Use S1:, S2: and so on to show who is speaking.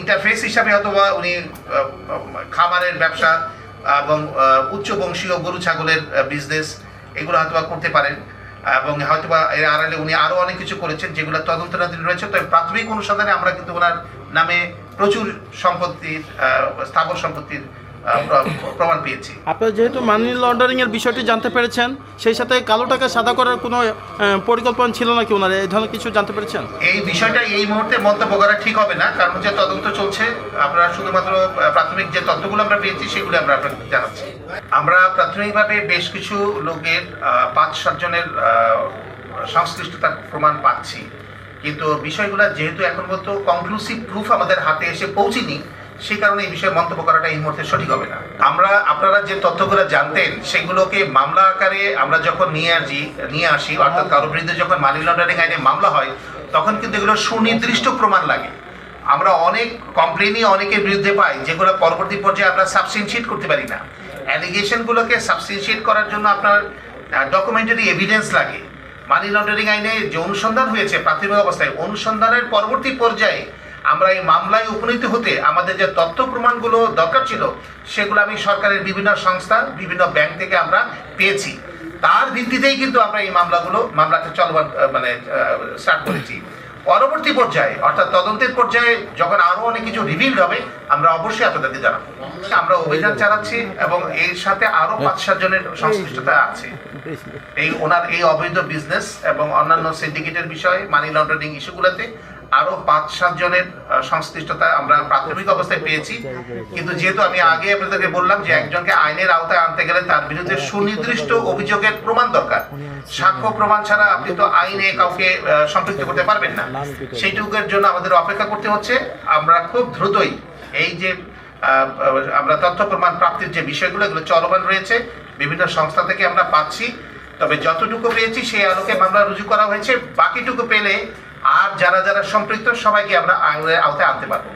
S1: Interface হিসাবে অথবা উনি খামারের ব্যবসা এবং উচ্চ বংশীয় গরু, ছাগলের বিজনেস এগুলো হয়তো করতে পারেন। এবং হয়তো বা এর আড়ালে উনি আরও অনেক কিছু করেছেন যেগুলো তদন্তনাধীন রয়েছে। তবে প্রাথমিক অনুসন্ধানে আমরা কিন্তু ওনার নামে প্রচুর সম্পত্তির স্থাবর সম্পত্তির প্রমাণ পেয়েছি।
S2: আপনারা যেহেতু মানি লন্ডারিং এর বিষয়টি জানতে পেরেছেন সেই সাথে কালো টাকা সাদা করার কোনো পরিকল্পনা ছিল নাকি ওনার? এই ধরনের কিছু জানতে পেরেছেন?
S1: এই বিষয়টা এই মুহূর্তে মন্তব্য করা ঠিক হবে না কারণ হচ্ছে তদন্ত চলছে। আমরা শুধুমাত্র প্রাথমিক যে তথ্যগুলো আমরা পেয়েছি সেগুলো আমরা আপনাকে জানাচ্ছি। আমরা প্রাথমিকভাবে বেশ কিছু লোকের পাঁচ সাতজনের সংশ্লিষ্টতার প্রমাণ পাচ্ছি। কিন্তু বিষয়গুলো যেহেতু এখন পর্যন্ত কনক্লুসিভ প্রুফ আমাদের হাতে এসে পৌঁছেনি সেই কারণে এই বিষয়ে মন্তব্য করাটা এই মুহূর্তে সঠিক হবে না। আমরা, আপনারা যে তথ্যগুলো জানতেন, সেগুলোকে মামলা আকারে আমরা যখন নিয়ে আসি নিয়ে আসি, অর্থাৎ কারোর বিরুদ্ধে যখন মানি লন্ডারিং আইনে মামলা হয়, তখন কিন্তু এগুলো সুনির্দিষ্ট প্রমাণ লাগে। আমরা অনেক কমপ্লেনই অনেকের বিরুদ্ধে পাই, যেগুলো পরবর্তী পর্যায়ে আমরা সাবস্টেনশিয়েট করতে পারি না। অ্যালিগেশনগুলোকে সাবস্টেনশিয়েট করার জন্য আপনার ডকুমেন্টারি এভিডেন্স লাগে। মানি লন্ডারিং আইনে যে অনুসন্ধান হয়েছে প্রাথমিক অবস্থায়, অনুসন্ধানের পরবর্তী পর্যায়ে আমরা এই মামলায় উপনীত হতে আমাদের যে তথ্য প্রমাণগুলো দরকার ছিল সেগুলো আমি সরকারের বিভিন্ন সংস্থা বিভিন্ন ব্যাংক থেকে আমরা পেয়েছি। তার ভিত্তিতেই কিন্তু আমরা এই মামলাগুলো মামলাটা চলমান মানে স্টার্ট করেছি। পরবর্তী পর্যায়ে অর্থাৎ তদন্তের পর্যায়ে যখন আরও অনেক কিছু রিভিল হবে আমরা অবশ্যই আপনাদেরকে জানাব। আমরা অভিযান চালাচ্ছি এবং এর সাথে আরও পাঁচ সাত জনের সংশ্লিষ্টতা আছে। এই ওনার এই অবৈধ বিজনেস এবং অন্যান্য সিন্ডিকেটের বিষয়ে মানি লন্ডারিং ইস্যুগুলোতে আরও পাঁচ, সাত জনের সংশ্লিষ্টতা আমরা প্রাথমিক অবস্থায় পেয়েছি। কিন্তু যেহেতু আমি আগে আপনাদেরকে বললাম যে একজনকে আইনের আওতায় আনতে গেলে তার বিরুদ্ধে সুনির্দিষ্ট অভিযোগের প্রমাণ দরকার। সাক্ষ্য প্রমাণ ছাড়া আপনি তো আইনে কাউকে সম্পৃক্ত করতে পারবেন না। সেইটুকুর জন্য আমাদের অপেক্ষা করতে হচ্ছে। আমরা খুব দ্রুতই এই যে আমরা তথ্য প্রমাণ প্রাপ্তির যে বিষয়গুলো, এগুলো চলমান রয়েছে। বিভিন্ন সংস্থা থেকে আমরা পাচ্ছি। তবে যতটুকু পেয়েছি, সেই আলোকে মামলা রুজু করা হয়েছে। বাকিটুকু পেলে আর যারা যারা সম্পৃক্ত সবাইকে আমরা আইনের আওতায় আনতে পারব।